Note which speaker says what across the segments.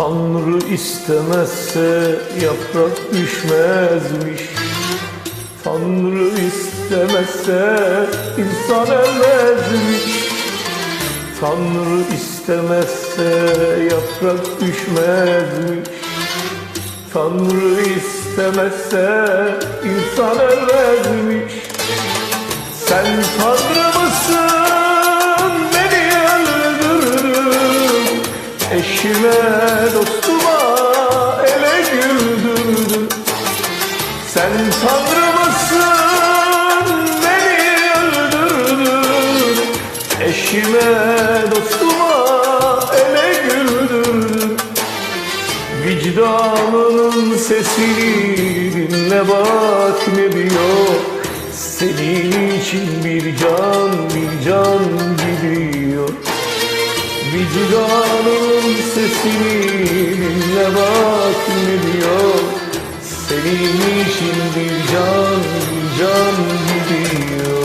Speaker 1: Tanrı istemezse yaprak düşmezmiş. Tanrı istemezse insan ölmezmiş. Tanrı istemezse yaprak düşmezmiş. Tanrı istemezse insan ölmezmiş. Sen Tanrı mısın? Beni öldürdün. Eşime Tanrı mısın beni öldürdün. Eşime dostuma ele güldürdün Vicdanının sesini dinle bak ne diyor. Senin için bir can bir can gidiyor. Vicdanının sesini dinle bak ne diyor Bir can can gidiyor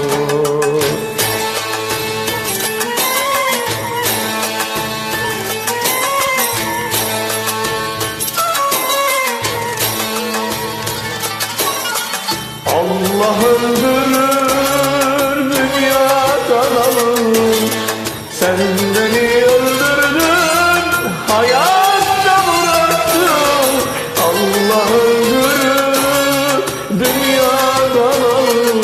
Speaker 1: Allah öldürür dünyadan alır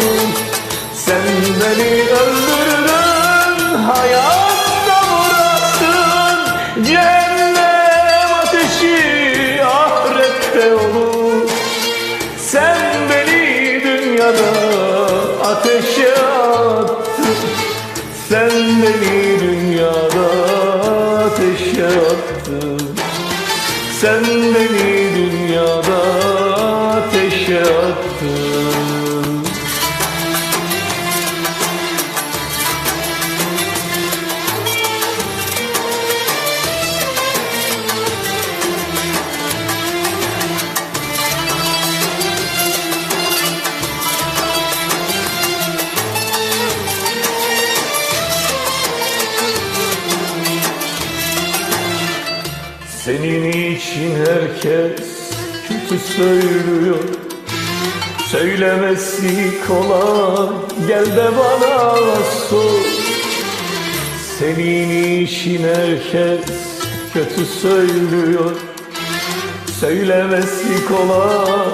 Speaker 1: Sen beni öldürdün hayatta bıraktın. Cehennem ateşi ahirette olur. Sen beni dünyada ateşe attın. Sen beni dünyada ateşe attın. Sen beni ateşe attın Senin için herkes kötü söylüyor Söylemesi kolay gel de bana sor. Senin için herkes kötü söylüyor. Söylemesi kolay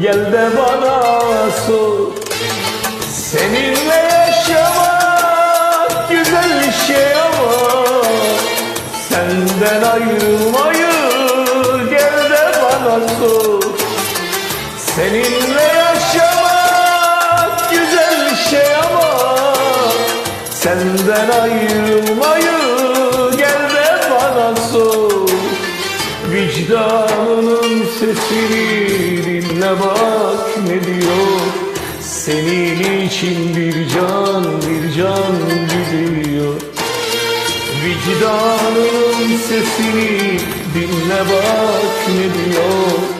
Speaker 1: gel de bana sor. Seninle yaşamak güzel bir şey ama Senden ayrılmayı gel de bana sor. Seninle Senden ayrılmayı gel de bana sor. Vicdanının sesini dinle bak ne diyor. Senin için bir can bir can gidiyor Vicdanının sesini dinle bak ne diyor